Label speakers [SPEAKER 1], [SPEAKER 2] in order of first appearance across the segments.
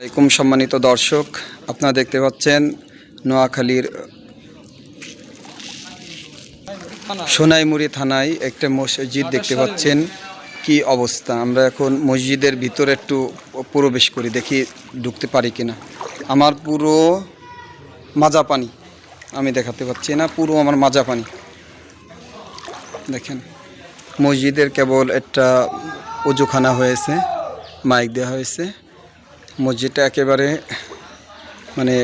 [SPEAKER 1] আলাইকুম সম্মানিত দর্শক, আপনারা দেখতে পাচ্ছেন নোয়াখালীর সোনাইমুড়ি থানায় একটা মসজিদ দেখতে পাচ্ছেন। কি অবস্থা? আমরা এখন মসজিদের ভিতরে একটু প্রবেশ করি, দেখি ঢুকতে পারি কিনা। আমার পুরো মাজা পানি আমি দেখাতে পাচ্ছি না, পুরো আমার মাজা পানি দেখেন, মসজিদের কেবল একটা অজুখানা হয়েছে, মাইক দেওয়া হয়েছে। মসজিদটা একেবারে মানে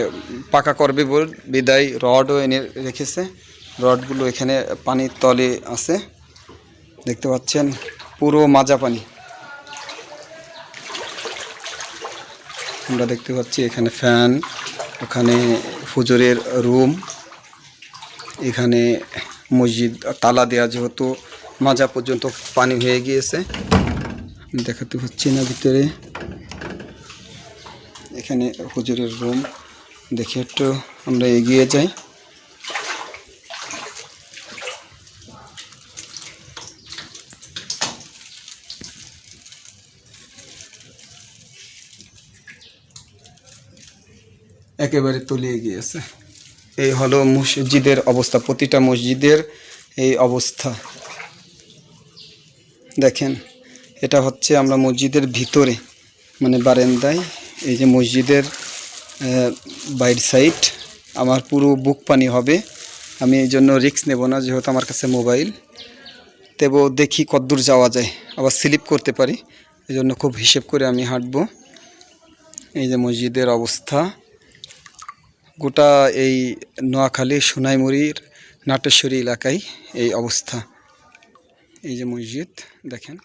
[SPEAKER 1] পাকা করবে বল, বিদায় রডও এনে রেখেছে। রডগুলো এখানে পানির তলে আছে। দেখতে পাচ্ছেন, পুরো মাজা পানি। আমরা দেখতে পাচ্ছি এখানে ফ্যান, ওখানে ফুজরের রুম, এখানে মসজিদ, তালা দেওয়া যেহেতু, মাজা পর্যন্ত পানি হয়ে গিয়েছে। দেখাতে পাচ্ছি না ভিতরে। এখানে হুজুরের রুম। দেখে একটু আমরা এগিয়ে যাই। একেবারে তলিয়ে গিয়েছে। এই হলো মসজিদের অবস্থা, প্রতিটা মসজিদের এই অবস্থা। দেখেন, এটা হচ্ছে আমরা মসজিদের ভিতরে মানে বারান্দায় এই যে মসজিদের বাইর সাইড আমার পুরো বুক পানি হবে। আমি এই জন্য রিস্ক নেব না, যেহেতু আমার কাছে মোবাইল। তবু দেখি কদ্দূর যাওয়া যায়। আবার স্লিপ করতে পারি, এই জন্য খুব হিসেব করে আমি হাঁটবো। এই যে মসজিদের অবস্থা। গোটা এই নোয়াখালী, সোনাইমুড়ির, নাটেশ্বরী এলাকায় এই অবস্থা। এই যে মসজিদ, দেখেন।